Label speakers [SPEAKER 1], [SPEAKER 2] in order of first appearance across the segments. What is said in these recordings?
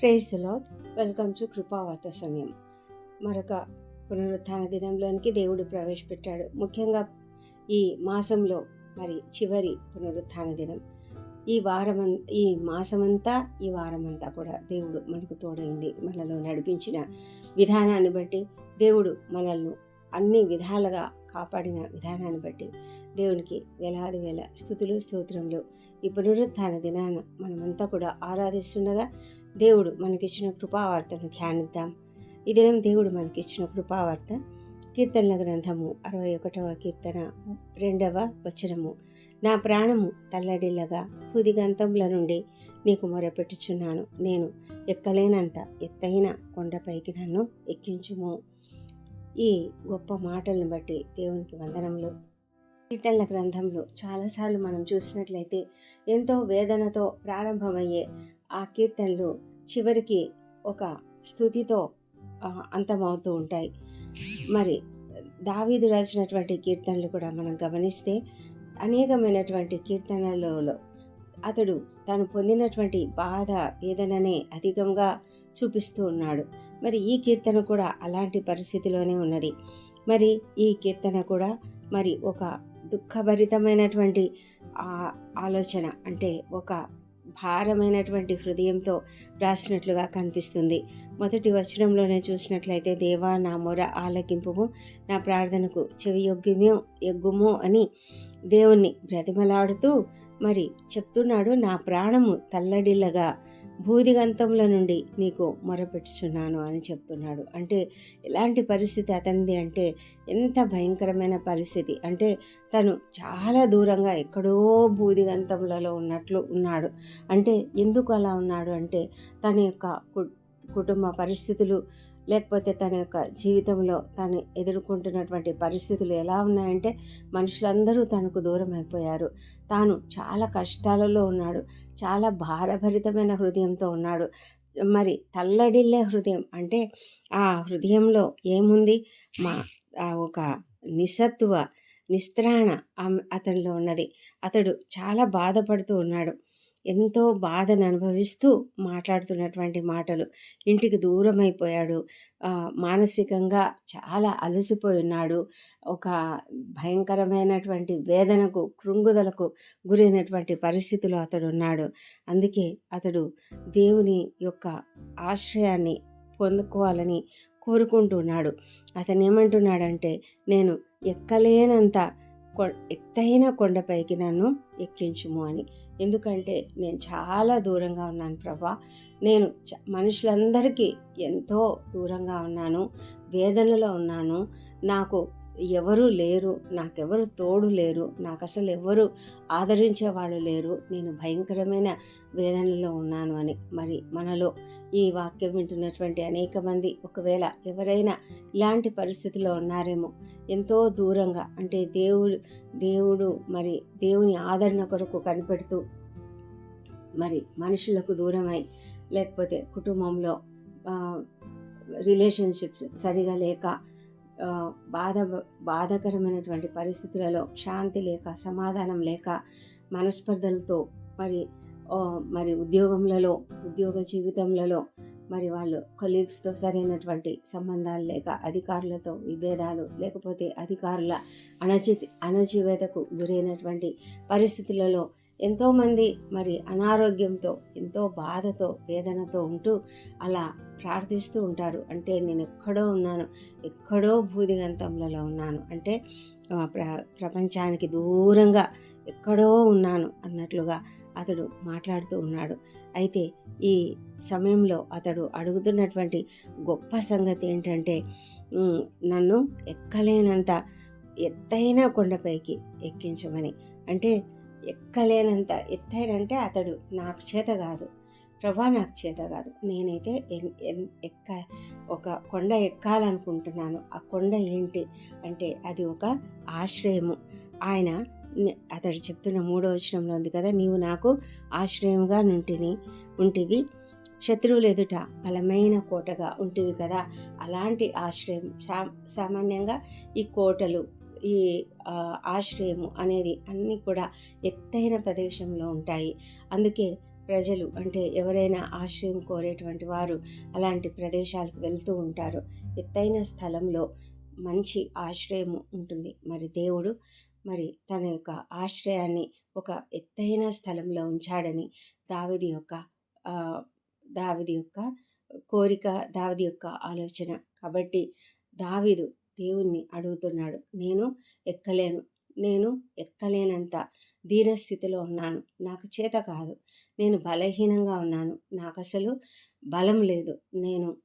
[SPEAKER 1] Praise the Lord welcome to కృపావార్త సమయం మరొక పునరుత్థాన దినంలోనికి దేవుడు ప్రవేశపెట్టాడు. ముఖ్యంగా ఈ మాసంలో మరి చివరి పునరుత్థాన దినం. ఈ వారం ఈ మాసమంతా ఈ వారమంతా కూడా దేవుడు మనకు తోడైంది మనలో నడిపించిన విధానాన్ని బట్టి దేవుడు మనల్ని అన్ని విధాలుగా కాపాడిన విధానాన్ని బట్టి దేవునికి వేలాది వేల స్థుతులు స్తోత్రములు. ఈ పునరుత్థాన దినాన మనమంతా కూడా ఆరాధిస్తుండగా దేవుడు మనకిచ్చిన కృపావార్తను ధ్యానిద్దాం. ఈ దినం దేవుడు మనకిచ్చిన కృపావార్త కీర్తనల గ్రంథము అరవై ఒకటవ కీర్తన రెండవ వచనము. నా ప్రాణము తల్లడిల్లగా పుదిగంతముల నుండి నీకు మొరపెట్టుచున్నాను. నేను ఎక్కలేనంత ఎత్తైన కొండపైకి నన్ను ఎక్కించుము. ఈ గొప్ప మాటలను బట్టి దేవునికి వందనములు. కీర్తనల గ్రంథంలో చాలాసార్లు మనం చూసినట్లయితే ఎంతో వేదనతో ప్రారంభమయ్యే ఆ కీర్తనలు చివరికి ఒక స్థుతితో అంతమవుతూ ఉంటాయి. మరి దావీదు రాసినటువంటి కీర్తనలు కూడా మనం గమనిస్తే అనేకమైనటువంటి కీర్తనలలో అతడు తాను పొందినటువంటి బాధ వేదననే అధికంగా చూపిస్తూ ఉన్నాడు. మరి ఈ కీర్తన కూడా అలాంటి పరిస్థితిలోనే ఉన్నది. మరి ఈ కీర్తన కూడా మరి ఒక దుఃఖభరితమైనటువంటి ఆలోచన అంటే ఒక భారమైనటువంటి హృదయంతో రాసినట్లుగా కనిపిస్తుంది. మొదటి వచనంలోనే చూసినట్లయితే దేవా నా మొర ఆలకింపుము నా ప్రార్థనకు చెవి యొగ్గుము ఎగ్గుము అని దేవుణ్ణి బ్రతిమలాడుతూ మరి చెప్తున్నాడు. నా ప్రాణము తల్లడిల్లగా భూదిగంతముల నుండి నీకు మొరపెట్టుచున్నాను అని చెప్తున్నాడు. అంటే ఎలాంటి పరిస్థితి అతనిది అంటే ఎంత భయంకరమైన పరిస్థితి. అంటే తను చాలా దూరంగా ఎక్కడో భూదిగంతములలో ఉన్నట్లు ఉన్నాడు. అంటే ఎందుకు అలా ఉన్నాడు అంటే తన యొక్క కుటుంబ పరిస్థితులు లేకపోతే తన యొక్క జీవితంలో తను ఎదుర్కొంటున్నటువంటి పరిస్థితులు ఎలా ఉన్నాయంటే మనుషులందరూ తనకు దూరం అయిపోయారు. తాను చాలా కష్టాలలో ఉన్నాడు. చాలా భారభరితమైన హృదయంతో ఉన్నాడు. మరి తల్లడిల్లే హృదయం అంటే ఆ హృదయంలో ఏముంది? మా ఆ ఒక నిస్సత్వ నిస్త్రాణ అతనిలో ఉన్నది. అతడు చాలా బాధపడుతూ ఉన్నాడు. ఎంతో బాధను అనుభవిస్తూ మాట్లాడుతున్నటువంటి మాటలు. ఇంటికి దూరం అయిపోయాడు మానసికంగా చాలా అలసిపోయి ఉన్నాడు ఒక భయంకరమైనటువంటి వేదనకు కృంగుదలకు గురైనటువంటి పరిస్థితిలో అతడు ఉన్నాడు అందుకే అతడు దేవుని యొక్క ఆశ్రయాన్ని పొందుకోవాలని కోరుకుంటున్నాడు. అతను ఏమంటున్నాడంటే నేను ఎక్కలేనంత ఎత్తైన కొండపైకి నన్ను ఎక్కించుము అని. ఎందుకంటే నేను చాలా దూరంగా ఉన్నాను ప్రభా. నేను మనుషులందరికీ ఎంతో దూరంగా ఉన్నాను వేదనలో ఉన్నాను. నాకు ఎవరు లేరు నాకెవరు తోడు లేరు నాకు అసలు ఎవరు ఆదరించే వాళ్ళు లేరు నేను భయంకరమైన వేదనలో ఉన్నాను అని. మరి మనలో ఈ వాక్యం వింటున్నటువంటి అనేక మంది ఒకవేళ ఎవరైనా ఇలాంటి పరిస్థితిలో ఉన్నారేమో ఎంతో దూరంగా అంటే దేవుడు దేవుడు మరి దేవుని ఆదరణ కొరకు కనిపెడుతూ మరి మనుషులకు దూరమై లేకపోతే కుటుంబంలో రిలేషన్షిప్స్ సరిగా లేక బాధ బాధాకరమైనటువంటి పరిస్థితులలో శాంతి లేక సమాధానం లేక మనస్పర్ధలతో మరి మరి ఉద్యోగంలలో ఉద్యోగ జీవితంలో మరి వాళ్ళు కొలీగ్స్తో సరైనటువంటి సంబంధాలు లేక అధికారులతో విభేదాలు లేకపోతే అధికారుల అణచి అణచివేతకు గురైనటువంటి పరిస్థితులలో ఎంతోమంది మరి అనారోగ్యంతో ఎంతో బాధతో వేదనతో ఉంటూ అలా ప్రార్థిస్తూ ఉంటారు. అంటే నేను ఎక్కడో ఉన్నాను ఎక్కడో భూదిగంతములలో ఉన్నాను. అంటే ప్ర ప్రపంచానికి దూరంగా ఎక్కడో ఉన్నాను అన్నట్లుగా అతడు మాట్లాడుతూ ఉన్నాడు. అయితే ఈ సమయంలో అతడు అడుగుతున్నటువంటి గొప్ప సంగతి ఏంటంటే నన్ను ఎక్కలేనంత ఎత్తైన కొండపైకి ఎక్కించమని. అంటే ఎక్కలేనంత ఎత్తైన అతడు నాకు చేత కాదు. ప్రభా నాకు చేత కాదు. నేనైతే ఎన్- ఎన్- ఎక్క ఒక కొండ ఎక్కాలనుకుంటున్నాను. ఆ కొండ ఏంటి? అంటే అది ఒక ఆశ్రయము. ఆయన అతడు చెప్తున్న మూడో వచనంలో ఉంది కదా నీవు నాకు ఆశ్రయముగా నుంటిని ఉంటివి. శత్రువులు ఎదుట బలమైన కోటగా ఉంటివి కదా. అలాంటి ఆశ్రయం. సా సామాన్యంగా ఈ కోటలు ఈ ఆశ్రయము అనేది అన్నీ కూడా ఎత్తైన ప్రదేశంలో ఉంటాయి. అందుకే ప్రజలు అంటే ఎవరైనా ఆశ్రయం కోరేటువంటి వారు అలాంటి ప్రదేశాలకు వెళ్తూ ఉంటారు. ఎత్తైన స్థలంలో మంచి ఆశ్రయము ఉంటుంది. మరి దేవుడు మరి తన యొక్క ఆశ్రయాన్ని ఒక ఎత్తైన స్థలంలో ఉంచాడని దావిది యొక్క దావిది యొక్క కోరిక దావిది యొక్క ఆలోచన. కాబట్టి దావిదు దేవుణ్ణి అడుగుతున్నాడు. నేను ఎక్కలేను. నేను ఎక్కలేనంత దీనస్థితిలో ఉన్నాను. నాకు చేత కాదు. నేను బలహీనంగా ఉన్నాను. నాకు అసలు బలం లేదు. నేను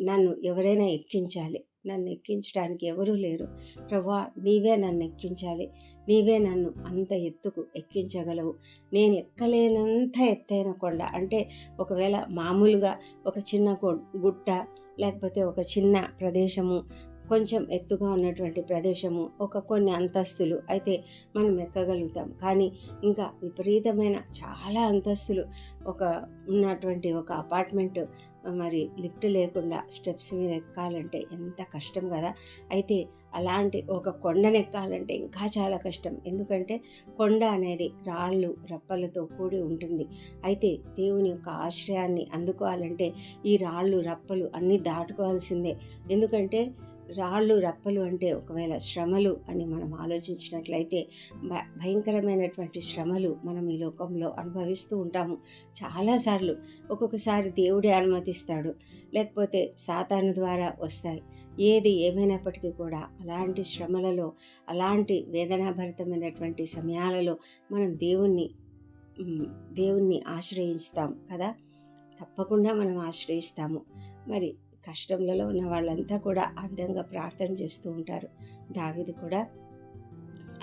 [SPEAKER 1] నన్ను ఎవరైనా ఎక్కించాలి. నన్ను ఎక్కించడానికి ఎవరూ లేరు. ప్రభా నీవే నన్ను ఎక్కించాలి. నీవే నన్ను అంత ఎత్తుకు ఎక్కించగలవు. నేను ఎక్కలేనంత ఎత్తైన కొండ. అంటే ఒకవేళ మామూలుగా ఒక చిన్న గుట్ట లేకపోతే ఒక చిన్న ప్రదేశము కొంచెం ఎత్తుగా ఉన్నటువంటి ప్రదేశము ఒక కొన్ని అంతస్తులు అయితే మనం ఎక్కగలుగుతాం. కానీ ఇంకా విపరీతమైన చాలా అంతస్తులు ఒక ఉన్నటువంటి ఒక అపార్ట్మెంట్ మరి లిఫ్ట్ లేకుండా స్టెప్స్ మీద ఎక్కాలంటే ఎంత కష్టం కదా? అయితే అలాంటి ఒక కొండను ఎక్కాలంటే ఇంకా చాలా కష్టం. ఎందుకంటే కొండ అనేది రాళ్ళు రప్పలతో కూడి ఉంటుంది. అయితే దేవుని యొక్క ఆశ్రయాన్ని అందుకోవాలంటే ఈ రాళ్ళు రప్పలు అన్నీ దాటుకోవాల్సిందే. ఎందుకంటే రాళ్ళు రప్పలు అంటే ఒకవేళ శ్రమలు అని మనం ఆలోచించినట్లయితే భయంకరమైనటువంటి శ్రమలు మనం ఈ లోకంలో అనుభవిస్తూ ఉంటాము చాలాసార్లు ఒక్కొక్కసారి దేవుడే అనుమతిస్తాడు లేకపోతే సాతాను ద్వారా వస్తాయి. ఏది ఏమైనప్పటికీ కూడా అలాంటి శ్రమలలో అలాంటి వేదనాభరితమైనటువంటి సమయాలలో మనం దేవుణ్ణి దేవుణ్ణి ఆశ్రయిస్తాం కదా? తప్పకుండా మనం ఆశ్రయిస్తాము. మరి కష్టంలో ఉన్న వాళ్ళంతా కూడా ఆ విధంగా ప్రార్థన చేస్తూ ఉంటారు. దావిది కూడా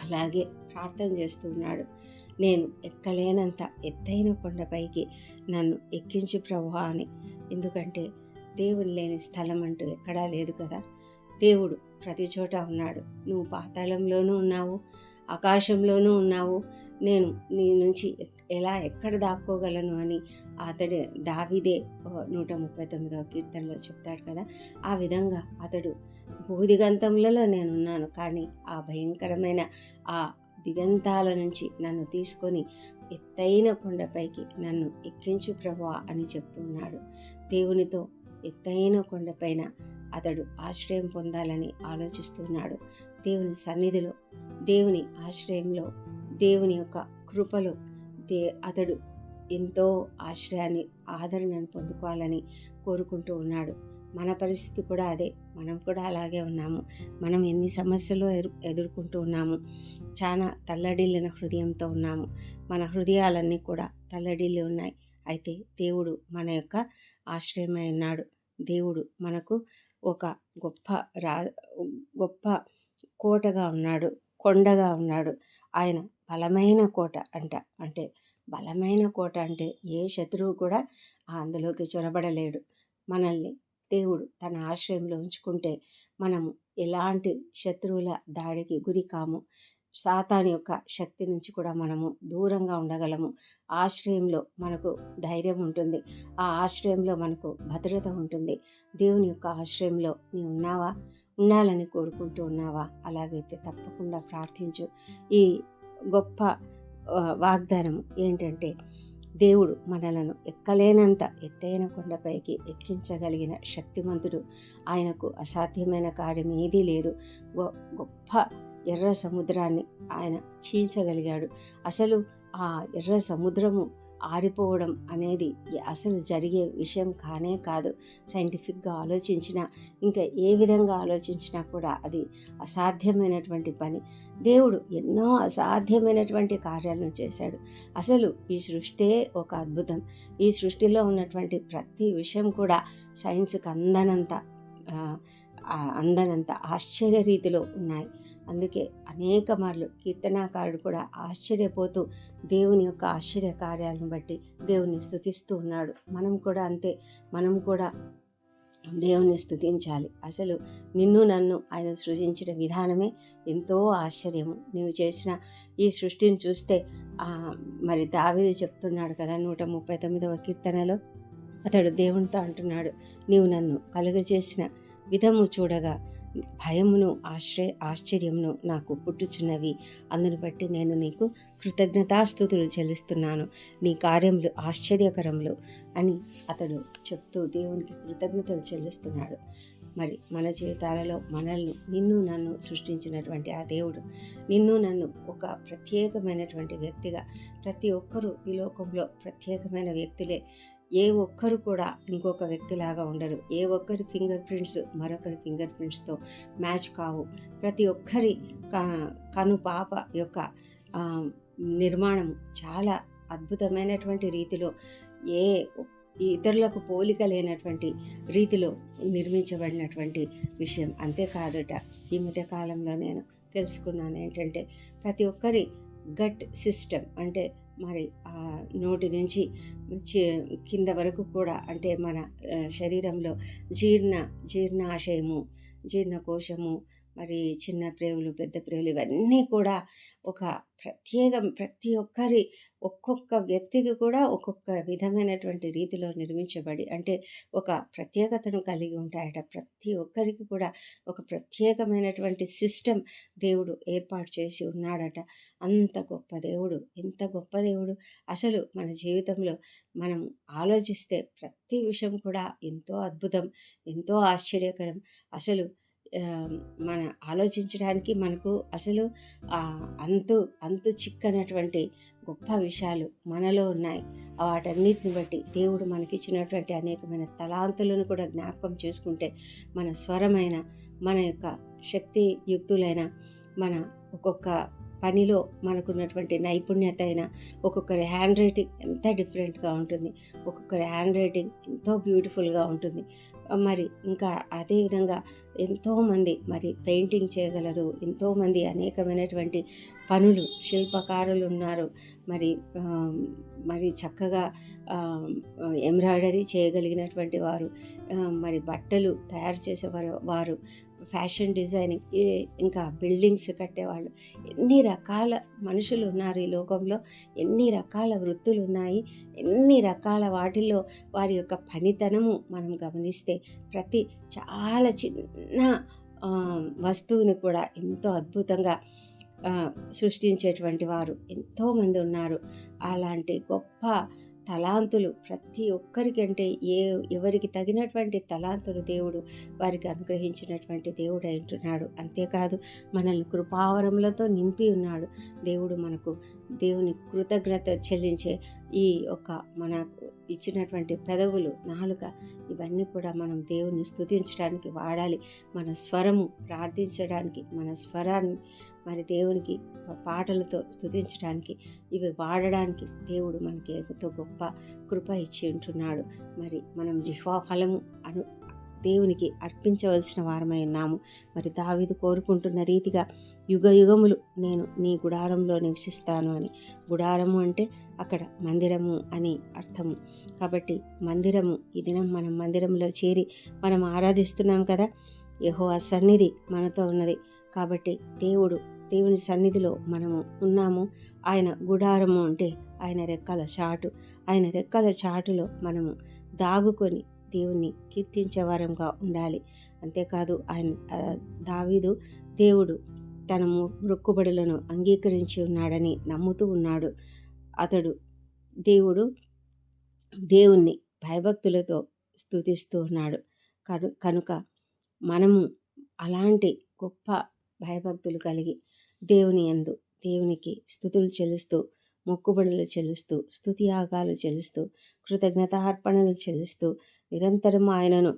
[SPEAKER 1] అలాగే ప్రార్థన చేస్తూ ఉన్నాడు. నేను ఎక్కలేనంత ఎత్తైన కొండపైకి నన్ను ఎక్కించి ప్రభు అని. ఎందుకంటే దేవుడు లేని స్థలం అంటూ ఎక్కడా లేదు కదా. దేవుడు ప్రతి చోట ఉన్నాడు. నువ్వు పాతాళంలోనూ ఉన్నావు ఆకాశంలోనూ ఉన్నావు. నేను నీ నుంచి ఎలా ఎక్కడ దాక్కోగలను అని అతడు దావిదే నూట ముప్పై తొమ్మిదవ కీర్తనలో చెప్తాడు కదా. ఆ విధంగా అతడు భూదిగంతంలో నేనున్నాను కానీ ఆ భయంకరమైన ఆ దిగంతాల నుంచి నన్ను తీసుకొని ఎత్తైన కొండపైకి నన్ను ఎక్కించు ప్రభా అని చెప్తున్నాడు. దేవునితో ఎత్తైన కొండపైన అతడు ఆశ్రయం పొందాలని ఆలోచిస్తున్నాడు. దేవుని సన్నిధిలో దేవుని ఆశ్రయంలో దేవుని యొక్క కృపలో దే అతడు ఎంతో ఆశ్రయాన్ని ఆదరణను పొందుకోవాలని కోరుకుంటూ ఉన్నాడు. మన పరిస్థితి కూడా అదే. మనం కూడా అలాగే ఉన్నాము. మనం ఎన్ని సమస్యలు ఎదుర్కొంటూ ఉన్నాము. చాలా తల్లడిల్లిన హృదయంతో ఉన్నాము. మన హృదయాలన్నీ కూడా తల్లడిల్లి ఉన్నాయి. అయితే దేవుడు మన యొక్క ఆశ్రయమై ఉన్నాడు. దేవుడు మనకు ఒక గొప్ప రా గొప్ప కోటగా ఉన్నాడు. కొండగా ఉన్నాడు. ఆయన బలమైన కోట అంట. అంటే బలమైన కోట అంటే ఏ శత్రువు కూడా అందులోకి చొరబడలేడు. మనల్ని దేవుడు తన ఆశ్రయంలో ఉంచుకుంటే మనము ఎలాంటి శత్రువుల దాడికి గురి కాము. సాతాని యొక్క శక్తి నుంచి కూడా మనము దూరంగా ఉండగలము. ఆశ్రయంలో మనకు ధైర్యం ఉంటుంది. ఆ ఆశ్రయంలో మనకు భద్రత ఉంటుంది. దేవుని యొక్క ఆశ్రయంలో నీ ఉన్నావా? ఉండాలని కోరుకుంటూ ఉన్నావా? అలాగైతే తప్పకుండా ప్రార్థించు. ఈ గొప్ప వాగ్దానం ఏంటంటే దేవుడు మనలను ఎక్కలేనంత ఎత్తైన కొండపైకి ఎక్కించగలిగిన శక్తిమంతుడు. ఆయనకు అసాధ్యమైన కార్యం ఏదీ లేదు. గొప్ప ఎర్ర సముద్రాన్ని ఆయన చీల్చగలిగాడు. అసలు ఆ ఎర్ర సముద్రము ఆరిపోవడం అనేది అసలు జరిగే విషయం కానే కాదు. సైంటిఫిక్గా ఆలోచించినా ఇంకా ఏ విధంగా ఆలోచించినా కూడా అది అసాధ్యమైనటువంటి పని. దేవుడు ఎన్నో అసాధ్యమైనటువంటి కార్యాలను చేశాడు. అసలు ఈ సృష్టే ఒక అద్భుతం. ఈ సృష్టిలో ఉన్నటువంటి ప్రతి విషయం కూడా సైన్స్కి అందనంత అందనంత ఆశ్చర్య రీతిలో ఉన్నాయి. అందుకే అనేక మార్లు కీర్తనాకారుడు కూడా ఆశ్చర్యపోతూ దేవుని యొక్క ఆశ్చర్య కార్యాలను బట్టి దేవుని స్థుతిస్తూ ఉన్నాడు. మనం కూడా అంతే. మనం కూడా దేవుని స్థుతించాలి. అసలు నిన్ను నన్ను ఆయన సృజించిన విధానమే ఎంతో ఆశ్చర్యము. నీవు చేసిన ఈ సృష్టిని చూస్తే మరి దావిది చెప్తున్నాడు కదా నూట ముప్పై తొమ్మిదవ కీర్తనలో? అతడు దేవునితో అంటున్నాడు నీవు నన్ను కలుగజేసిన విధము చూడగా భయమును ఆశ్రయ ఆశ్చర్యమును నాకు పుట్టుచున్నవి. అందును బట్టి నేను నీకు కృతజ్ఞతాస్థుతులు చెల్లిస్తున్నాను. నీ కార్యములు ఆశ్చర్యకరములు అని అతడు చెప్తూ దేవునికి కృతజ్ఞతలు చెల్లిస్తున్నాడు. మరి మన జీవితాలలో మనల్ని నిన్ను నన్ను సృష్టించినటువంటి ఆ దేవుడు నిన్ను నన్ను ఒక ప్రత్యేకమైనటువంటి వ్యక్తిగా ప్రతి ఒక్కరూ ఈ లోకంలో ప్రత్యేకమైన వ్యక్తులే. ఏ ఒక్కరు కూడా ఇంకొక వ్యక్తిలాగా ఉండరు. ఏ ఒక్కరి ఫింగర్ ప్రింట్స్ మరొకరి ఫింగర్ ప్రింట్స్తో మ్యాచ్ కావు. ప్రతి ఒక్కరి క- కను పాప యొక్క నిర్మాణం చాలా అద్భుతమైనటువంటి రీతిలో ఏ ఇతరులకు పోలిక లేనటువంటి రీతిలో నిర్మించబడినటువంటి విషయం. అంతేకాదుట ఈ మధ్య కాలంలో నేను తెలుసుకున్నాను ఏంటంటే ప్రతి ఒక్కరి గట్ సిస్టమ్ అంటే మరి ఆ నోటి నుంచి కింద వరకు కూడా అంటే మన శరీరంలో జీర్ణ జీర్ణాశయము జీర్ణకోశము మరి చిన్న ప్రేవులు పెద్ద ప్రేవులు ఇవన్నీ కూడా ఒక ప్రత్యేకం ప్రతి ఒక్కరి ఒక్కొక్క వ్యక్తికి కూడా ఒక్కొక్క విధమైనటువంటి రీతిలో నిర్మించబడి అంటే ఒక ప్రత్యేకతను కలిగి ఉంటాయట. ప్రతి ఒక్కరికి కూడా ఒక ప్రత్యేకమైనటువంటి సిస్టమ్ దేవుడు ఏర్పాటు చేసి ఉన్నాడట. అంత గొప్ప దేవుడు ఎంత గొప్ప దేవుడు. అసలు మన జీవితంలో మనం ఆలోచిస్తే ప్రతి విషయం కూడా ఎంతో అద్భుతం ఎంతో ఆశ్చర్యకరం. అసలు మన ఆలోచించడానికి మనకు అసలు అంతు అంతు చిక్కనటువంటి గొప్ప విషయాలు మనలో ఉన్నాయి. వాటన్నిటిని బట్టి దేవుడు మనకిచ్చినటువంటి అనేకమైన తలాంతులను కూడా జ్ఞాపకం చేసుకుంటే మన స్వరమైన మన యొక్క శక్తి యుక్తులైన మన ఒక్కొక్క పనిలో మనకున్నటువంటి నైపుణ్యత అయినా ఒక్కొక్కరి హ్యాండ్ రైటింగ్ ఎంత డిఫరెంట్గా ఉంటుంది ఒక్కొక్కరి హ్యాండ్ రైటింగ్ ఎంతో బ్యూటిఫుల్గా ఉంటుంది. మరి ఇంకా అదేవిధంగా ఎంతోమంది మరి పెయింటింగ్ చేయగలరు ఎంతోమంది అనేకమైనటువంటి పనులు శిల్పకారులు ఉన్నారు. మరి మరి చక్కగా ఎంబ్రాయిడరీ చేయగలిగినటువంటి వారు మరి బట్టలు తయారు చేసేవారు వారు ఫ్యాషన్ డిజైనింగ్ ఇంకా బిల్డింగ్స్ కట్టేవాళ్ళు. ఎన్ని రకాల మనుషులు ఉన్నారు ఈ లోకంలో. ఎన్ని రకాల వృత్తులు ఉన్నాయి. ఎన్ని రకాల వాటిల్లో వారి యొక్క పనితనము మనం గమనిస్తే ప్రతి చాలా చిన్న వస్తువుని కూడా ఎంతో అద్భుతంగా సృష్టించేటువంటి వారు ఎంతోమంది ఉన్నారు. అలాంటి గొప్ప తలాంతులు ప్రతి ఒక్కరికంటే ఏ ఎవరికి తగినటువంటి తలాంతులు దేవుడు వారికి అనుగ్రహించినటువంటి దేవుడు అంటున్నాడు అంతేకాదు మనల్ని కృపావరములతో నింపి ఉన్నాడు. దేవుడు మనకు దేవుని కృతజ్ఞత చెల్లించే ఈ ఒక మనకు ఇచ్చినటువంటి పెదవులు నాలుక ఇవన్నీ కూడా మనం దేవుని స్థుతించడానికి వాడాలి. మన స్వరము ప్రార్థించడానికి మన స్వరాన్ని మరి దేవునికి పాటలతో స్తుతించడానికి ఇవి వాడడానికి దేవుడు మనకి ఎంతో గొప్ప కృప ఇచ్చి ఉంటున్నాడు. మరి మనం జిహ్వా ఫలము అను దేవునికి అర్పించవలసిన వారమై ఉన్నాము. మరి దావీదు కోరుకుంటున్న రీతిగా యుగ యుగములు నేను నీ గుడారంలో నివసిస్తాను అని. గుడారము అంటే అక్కడ మందిరము అని అర్థము. కాబట్టి మందిరము ఈ దినం మనం మందిరంలో చేరి మనం ఆరాధిస్తున్నాం కదా? యహో ఆ సన్నిధి మనతో ఉన్నది. కాబట్టి దేవుడు దేవుని సన్నిధిలో మనము ఉన్నాము. ఆయన గుడారము అంటే ఆయన రెక్కల చాటు. ఆయన రెక్కల చాటులో మనము దాగుకొని దేవుణ్ణి కీర్తించే వారంగా ఉండాలి. అంతేకాదు ఆయన దావీదు దేవుడు తన మొక్కుబడులను అంగీకరించి ఉన్నాడని నమ్ముతూ ఉన్నాడు. అతడు దేవుడు దేవుణ్ణి భయభక్తులతో స్తుతిస్తూ ఉన్నాడు. కను కనుక మనము అలాంటి గొప్ప భయభక్తులు కలిగి దేవుని యందు దేవునికి స్థుతులు చెల్లిస్తూ మొక్కుబడులు చెల్లిస్తూ స్థుతి యాగాలు చెల్లిస్తూ కృతజ్ఞతార్పణలు చెల్లిస్తూ నిరంతరం ఆయనను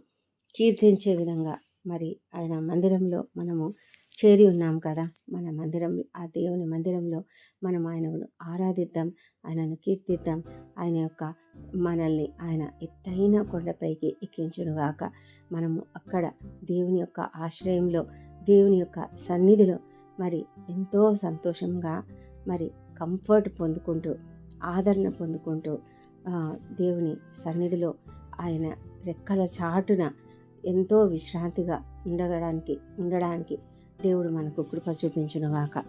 [SPEAKER 1] కీర్తించే విధంగా మరి ఆయన మందిరంలో మనము చేరి ఉన్నాం కదా. మన మందిరం ఆ దేవుని మందిరంలో మనం ఆయనను ఆరాధిద్దాం ఆయనను కీర్తిద్దాం ఆయన యొక్క మనల్ని ఆయన ఎత్తైన కొండపైకి ఎక్కించునుగాక మనము అక్కడ దేవుని యొక్క ఆశ్రయంలో దేవుని యొక్క సన్నిధిలో మరి ఎంతో సంతోషంగా మరి కంఫర్ట్ పొందుకుంటూ ఆదరణ పొందుకుంటూ దేవుని సన్నిధిలో ఆయన రెక్కల చాటున ఎంతో విశ్రాంతిగా ఉండడానికి ఉండడానికి దేవుడు మనకు కృప చూపించునుగాక.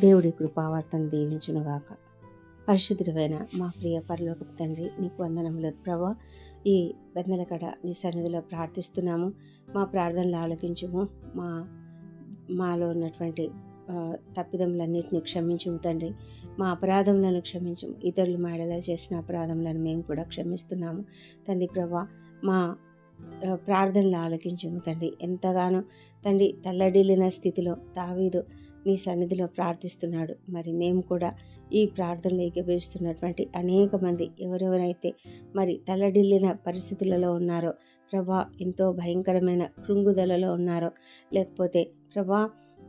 [SPEAKER 1] దేవుడి కృపావర్తను దీవించునుగాక. పరిశుద్ధుడైన మా ప్రియ పరలోక తండ్రి నీకు వందనములు. ప్రభా ఈ బెందలకడ నీ సన్నిధిలో ప్రార్థిస్తున్నాము. మా ప్రార్థనలు ఆలకించుము. మా మాలో ఉన్నటువంటి తప్పిదములన్నిటిని క్షమించము తండ్రి. మా అపరాధములను క్షమించము. ఇతరులు మేడలా చేసిన అపరాధములను మేము కూడా క్షమిస్తున్నాము. తండ్రి ప్రభా మా ప్రార్థనలు ఆలకించము తండ్రి. ఎంతగానో తండ్రి తల్లడిల్లిన స్థితిలో తావీదు నీ సన్నిధిలో ప్రార్థిస్తున్నాడు. మరి మేము కూడా ఈ ప్రార్థనలు ఏకీభవిస్తున్నటువంటి అనేక మంది ఎవరెవరైతే మరి తల్లడిల్లిన పరిస్థితులలో ఉన్నారో ప్రభా ఎంతో భయంకరమైన కృంగుదలలో ఉన్నారో లేకపోతే ప్రభా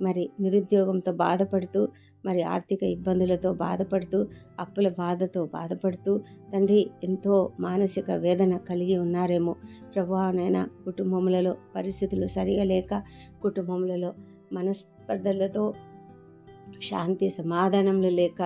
[SPEAKER 1] మరి నిరుద్యోగంతో బాధపడుతూ మరి ఆర్థిక ఇబ్బందులతో బాధపడుతూ అప్పుల బాధతో బాధపడుతూ తండ్రి ఎంతో మానసిక వేదన కలిగి ఉన్నారేమో. ప్రభా నైనా కుటుంబములలో పరిస్థితులు సరిగా లేక కుటుంబములలో మనస్పర్ధలతో శాంతి సమాధానంలో లేక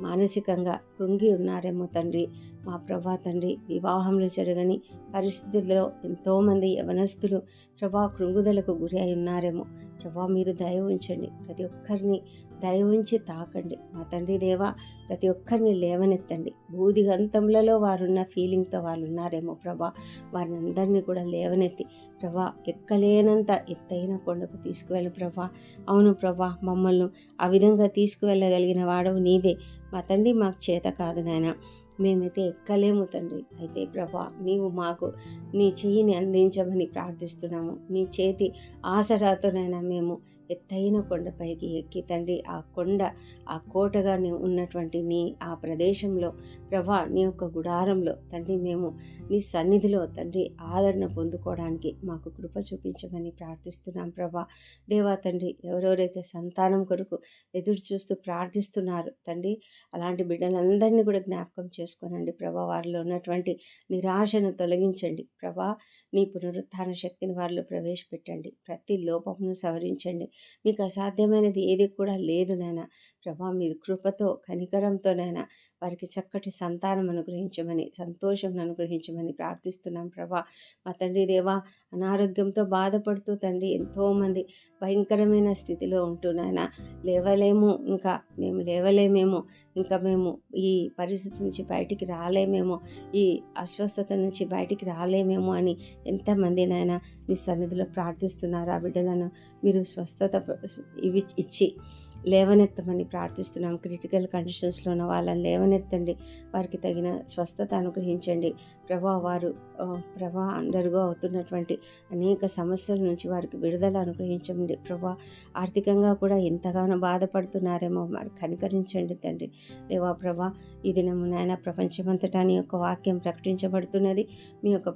[SPEAKER 1] మానసికంగా కృంగి ఉన్నారేమో తండ్రి. మా ప్రభా తండ్రి వివాహంలో జరగని పరిస్థితుల్లో ఎంతోమంది యవనస్తులు ప్రభా కృంగుదలకు గురి అయి ఉన్నారేమో. ప్రభా మీరు దయ ఉంచండి. ప్రతి ఒక్కరిని దయ ఉంచి తాకండి. మా తండ్రి దేవా ప్రతి ఒక్కరిని లేవనెత్తండి. బూదిగంతములలో వారున్న ఫీలింగ్తో వాళ్ళు ఉన్నారేమో ప్రభా వారిని అందరినీ కూడా లేవనెత్తి ప్రభా ఎక్కలేనంత ఎత్తైన కొండకు తీసుకువెళ్ళు ప్రభా. అవును ప్రభా మమ్మల్ని ఆ విధంగా తీసుకువెళ్ళగలిగిన వాడవు నీవే. మా తండ్రి మాకు చేత కాదు నాయన. మేమైతే ఎక్కలేము తండ్రి. అయితే ప్రభా నీవు మాకు నీ చెయ్యిని అందించమని ప్రార్థిస్తున్నాము. నీ చేతి ఆసరాతోనైనా మేము ఎత్తైన కొండపైకి ఎక్కి తండ్రి ఆ కొండ ఆ కోటగా ఉన్నటువంటి నీ ఆ ప్రదేశంలో ప్రభా నీ యొక్క గుడారంలో తండ్రి మేము నీ సన్నిధిలో తండ్రి ఆదరణ పొందుకోవడానికి మాకు కృప చూపించమని ప్రార్థిస్తున్నాం ప్రభా. దేవా తండ్రి ఎవరెవరైతే సంతానం కొరకు ఎదురు చూస్తూ ప్రార్థిస్తున్నారు తండ్రి అలాంటి బిడ్డలందరినీ కూడా జ్ఞాపకం చేసుకోనండి ప్రభా. వారిలో ఉన్నటువంటి నిరాశను తొలగించండి ప్రభా. నీ పునరుత్థాన శక్తిని వారిలో ప్రవేశపెట్టండి. ప్రతి లోపమును సవరించండి. మీకు అసాధ్యమైనది ఏది కూడా లేదు నాయన ప్రభా మీరు కృపతో కనికరంతోనైనా వారికి చక్కటి సంతానం అనుగ్రహించమని సంతోషం అనుగ్రహించమని ప్రార్థిస్తున్నాం ప్రభా. మా తండ్రి దేవా అనారోగ్యంతో బాధపడుతూ తండ్రి ఎంతోమంది భయంకరమైన స్థితిలో ఉంటున్నాయన. లేవలేము ఇంకా మేము లేవలేమేమో ఇంకా మేము ఈ పరిస్థితి నుంచి బయటికి రాలేమేమో ఈ అస్వస్థత నుంచి బయటికి రాలేమేమో అని ఎంతమంది నాయన మీ సన్నిధిలో ప్రార్థిస్తున్నారు. ఆ బిడ్డలను మీరు స్వస్థత ఇవి ఇచ్చి లేవనెత్తమని ప్రార్థిస్తున్నాం. క్రిటికల్ కండిషన్స్లో ఉన్న వాళ్ళని లేవనెత్తండి. వారికి తగిన స్వస్థత అనుగ్రహించండి. ప్రభా వారు ప్రభా అండర్గా అవుతున్నటువంటి అనేక సమస్యల నుంచి వారికి విడుదల అనుగ్రహించండి. ప్రభా ఆర్థికంగా కూడా ఎంతగానో బాధపడుతున్నారేమో మరి కనికరించండి తండ్రి. దేవా ప్రభా ఈ దినము నాయన ప్రపంచమంతటా నీ యొక్క వాక్యం ప్రకటించబడుతున్నది. మీ యొక్క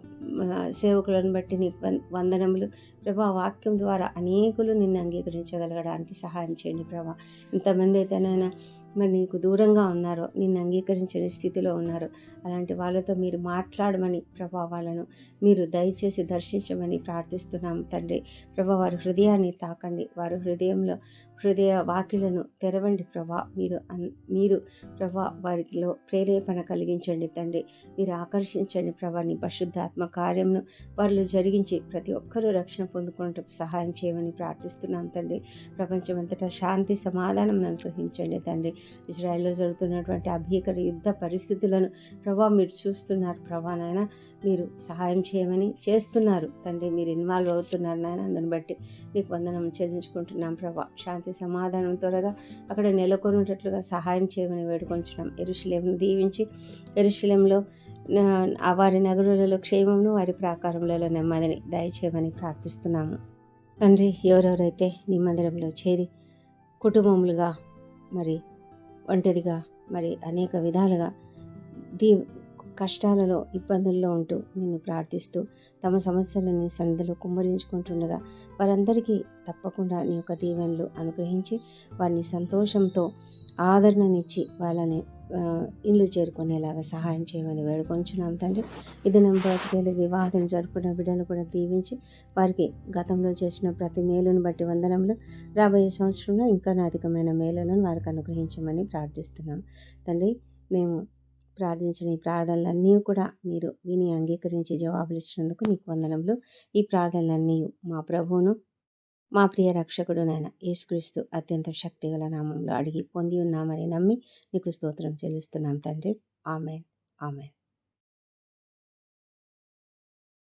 [SPEAKER 1] సేవకులను బట్టి నీకు వందనములు ప్రభా వాక్యం ద్వారా అనేకులు నిన్ను అంగీకరించగలగడానికి సహాయం చేయండి ప్రభా. ఇంతమంది అయితేనైనా మరి నీకు దూరంగా ఉన్నారో నిన్ను అంగీకరించని స్థితిలో ఉన్నారో అలాంటి వాళ్ళతో మీరు మాట్లాడమని ప్రభా వాళ్ళను మీరు దయచేసి దర్శించమని ప్రార్థిస్తున్నాం తండ్రి. ప్రభా వారి హృదయాన్ని తాకండి. వారి హృదయంలో హృదయ వాకిలను తెరవండి ప్రభా. మీరు అన్- మీరు ప్రభా వారిలో ప్రేరేపణ కలిగించండి తండ్రి. మీరు ఆకర్షించండి ప్రభాని పరిశుద్ధాత్మ కార్యంను వారిలో జరిగించి ప్రతి ఒక్కరూ రక్షణ పొందుకున్నట్టు సహాయం చేయమని ప్రార్థిస్తున్నాం తండ్రి. ప్రపంచమంతటా శాంతి సమాధానం అనుగ్రహించండి తండ్రి. ఇజ్రాయెల్లో జరుగుతున్నటువంటి అభీకర యుద్ధ పరిస్థితులను ప్రభా మీరు చూస్తున్నారు. ప్రభా నాయన మీరు సహాయం చేయమని చేస్తున్నారు. తండ్రి మీరు ఇన్వాల్వ్ అవుతున్నారు నాయన. అందుని బట్టి మీకు వందనం చెల్లించుకుంటున్నాం ప్రభా. శాంతి సమాధానం త్వరగా అక్కడ నెలకొనేటట్లుగా సహాయం చేయమని వేడుకొంచున్నాం. ఎరుశలేంను దీవించి ఎరుశలేంలో వారి నగరులలో క్షేమమును వారి ప్రాకారములలో నెమ్మదిని దయచేయమని ప్రార్థిస్తున్నాము. తండ్రి ఎవరెవరైతే నీ మందిరంలో చేరి కుటుంబములుగా మరి ఒంటరిగా మరి అనేక విధాలుగా దీ కష్టాలలో ఇబ్బందుల్లో ఉంటూ నిన్ను ప్రార్థిస్తూ తమ సమస్యలని సందులో కుమ్మరించుకుంటుండగా వారందరికీ తప్పకుండా నీ యొక్క దీవెనలు అనుగ్రహించి వారిని సంతోషంతో ఆదరణనిచ్చి వాళ్ళని ఇల్లు చేరుకునేలాగా సహాయం చేయమని వేడుకొంచున్నాం తండ్రి. ఇది బయటకెళ్ళి వివాహం జరుపుకున్న బిడ్డలు కూడా దీవించి వారికి గతంలో చేసిన ప్రతి మేలును బట్టి వందనములు. రాబోయే సంవత్సరంలో ఇంకా అధికమైన మేలులను వారికి అనుగ్రహించమని ప్రార్థిస్తున్నాం తండ్రి. మేము ప్రార్థించిన ఈ ప్రార్థనలన్నీ కూడా మీరు విని అంగీకరించి జవాబులు ఇచ్చినందుకు నీకు వందనములు. ఈ ప్రార్థనలన్నీ మా ప్రభువును మా ప్రియ రక్షకుడు నాయన యేసుక్రీస్తు అత్యంత శక్తిగల నామంలో అడిగి పొంది ఉన్నామని నమ్మి నీకు స్తోత్రం చెల్లిస్తున్నాం తండ్రి. ఆమెన్. ఆమెన్.